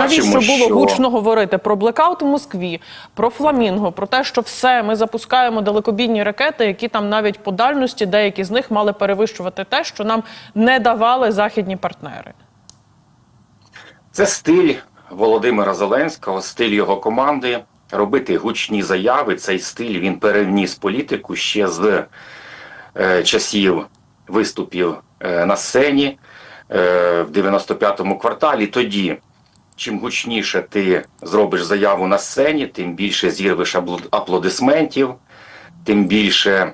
Навіщо бачимо, було що гучно говорити про блекаут в Москві, про фламінго, про те, що все ми запускаємо далекобійні ракети, які там навіть по дальності деякі з них мали перевищувати те, що нам не давали західні партнери. це стиль Володимира Зеленського, стиль його команди. Робити гучні заяви. Цей стиль він переніс політику ще з е, часів виступів е, на сцені е, в 95-му кварталі. Тоді, чим гучніше ти зробиш заяву на сцені, тим більше зірвеш аплодисментів, тим більше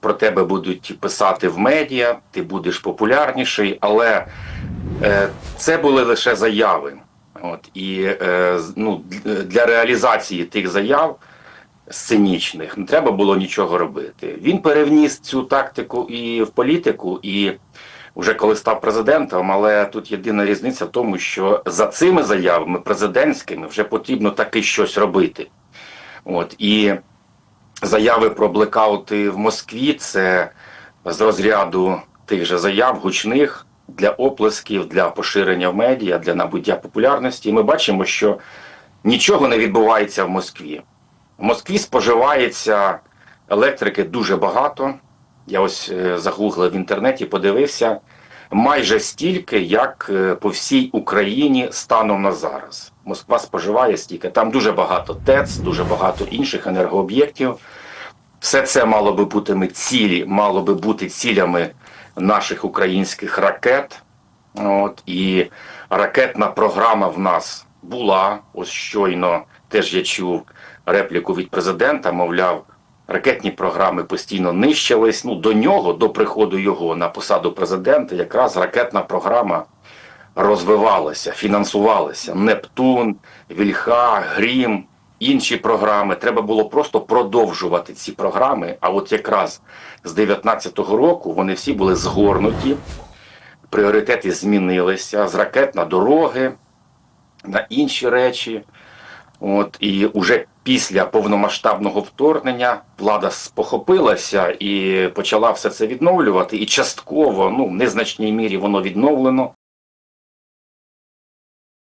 про тебе будуть писати в медіа, ти будеш популярніший, але е, це були лише заяви. От, і е, ну, для реалізації тих заяв сценічних не треба було нічого робити. Він перевніс цю тактику і в політику, і вже коли став президентом, але тут єдина різниця в тому, що за цими заявами президентськими вже потрібно таки щось робити. От, і заяви про блекаути в Москві це з розряду тих же заяв гучних для оплесків, для поширення в медіа, для набуття популярності. І ми бачимо, що нічого не відбувається в Москві. В Москві споживається електрики дуже багато. Я ось е, загуглив в інтернеті, подивився майже стільки, як е, по всій Україні станом на зараз. Москва споживає стільки. Там дуже багато ТЕЦ, дуже багато інших енергооб'єктів. Все це мало би бути цілі, мало би бути цілями наших українських ракет. От, і ракетна програма в нас була. Ось щойно теж я чув репліку від президента, мовляв, ракетні програми постійно нищились. Ну, до нього, до приходу його на посаду президента, якраз ракетна програма розвивалася, фінансувалася. Нептун, Вільха, Грім, інші програми. Треба було просто продовжувати ці програми. А от якраз з 19-го року вони всі були згорнуті, пріоритети змінилися з ракет на дороги, на інші речі. От і уже після повномасштабного вторгнення влада спохопилася і почала все це відновлювати. І частково, ну в незначній мірі воно відновлено.